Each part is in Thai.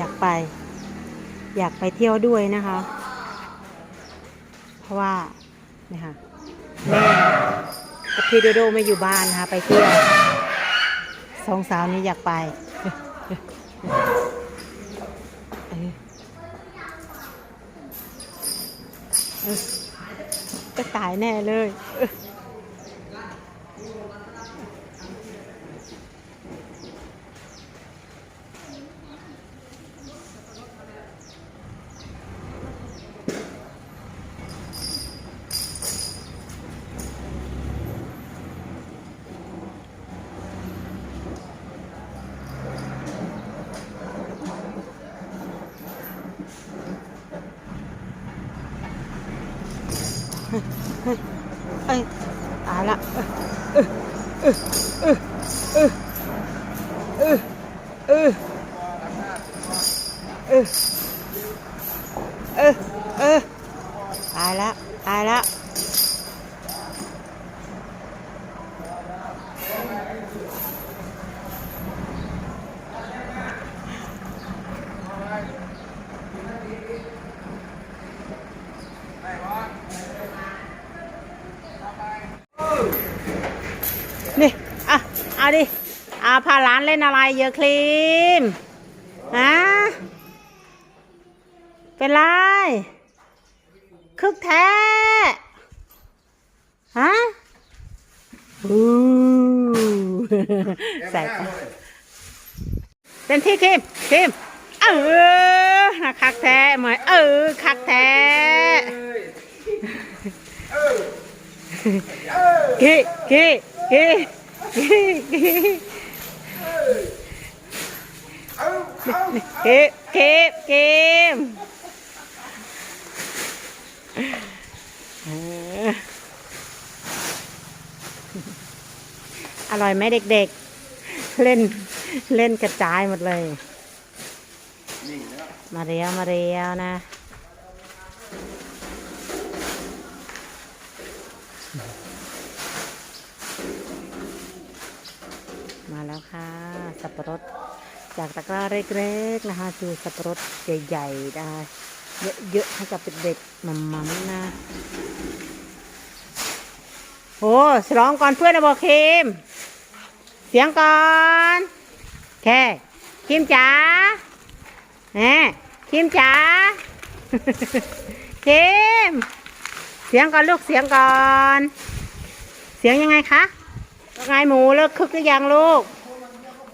ยากไป อยากไปเที่ยวด้วยนะคะ เพราะว่าเนี่ยค่ะแม่กับพี่โดโดไม่อยู่บ้านนะคะไปเที่ยวสองสาวนี้อยากไปก็ตายแน่เลยเออ เอ้ยตายละเออเออเออเออเออเออเออเออตายละตายละ นี่อะเอาดิอาพาหลานเล่นอะไรเยอะครีมฮะเป็นไรคึกแท้ฮะอู้ใส่ไปเต็มที่ครีมครีมเออน่ะคักแท้เหมยเออคักแท้กี้กี้กี้กี้กี้ เก็บเก็บเก็บอออร่อยไหมเด็กๆ เล่นเล่นกระจายหมดเลย มาเรียวมาเรียวนะมาแล้วค่ะ สับปะรด จากตะกร้าเล็กๆนะคะคือสับปะรดใหญ่ๆนะคะเยอะๆให้กับเด็กๆมัมมัมๆนะโอ้ฉลองก่อนเพื่อนนะบอกคิมเสียงก่อนแค่คิมจ๋าแหมคิมจ๋าคิมเสียงก่อนลูกเสียงก่อน เสียงยังไงคะไงหมูเลิกคึกหรือยังลูก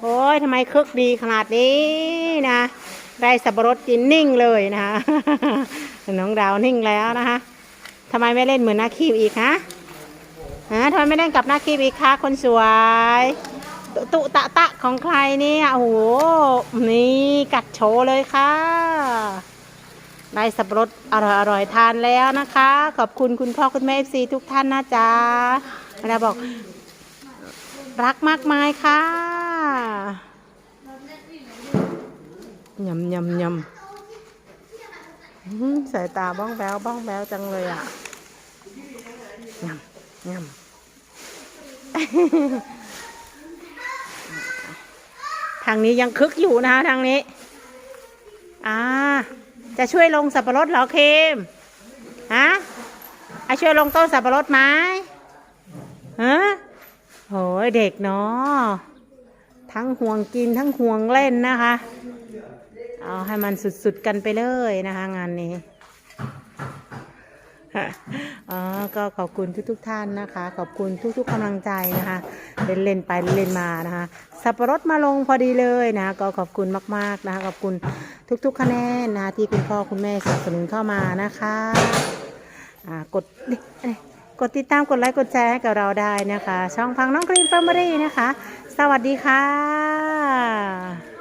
โอ้ยทำไมคึกดีขนาดนี้นะได้สับปะรดกินนิ่งเลยนะคะน้องดาวนิ่งแล้วนะคะทำไมไม่เล่นเหมือนนาคีบอีกฮะฮะทำไมไม่เล่นกับนาคีบอีกคะคนสวย ตุตุตะตะของใครเนี่ยโอ้โหนี่กัดโชว์เลยค่ะได้สับปะรดอร่อยอร่อยทานแล้วนะคะ ขอบคุณคุณพ่อคุณแม่ซีทุกท่านนะจ๊ะแล้วบอก รักมากมายค่ะ ยำยำยำสายตาบ้องแบวบ้องแบวจังเลยอะยำยำทางนี้ยังคึกอยู่นะคะทางนี้ อ่า จะช่วยลงสับปะรดเหรอเคมฮะอะช่วยลงต้นสับปะรดไหมฮะโหยเด็กเนาะ ทั้งห่วงกินทั้งห่วงเล่นนะคะ เอาให้มันสุดๆกันไปเลยนะคะ งานนี้อ๋อ ก็ขอบคุณทุกๆท่านนะคะ ขอบคุณทุกๆกำลังใจนะคะ เล่นเล่นๆไปเล่นมานะคะ สับปะรดมาลงพอดีเลยนะ ก็ขอบคุณมากๆนะคะ ขอบคุณทุกๆคะแนนนะคะที่คุณพ่อคุณแม่สนับสนุนเข้ามานะคะอ่ากดกดติดตามกดไลค์กดแชร์ให้กับเราได้นะคะ ช่องพังน้องกรีนแฟมิลี่นะคะ สวัสดีค่ะ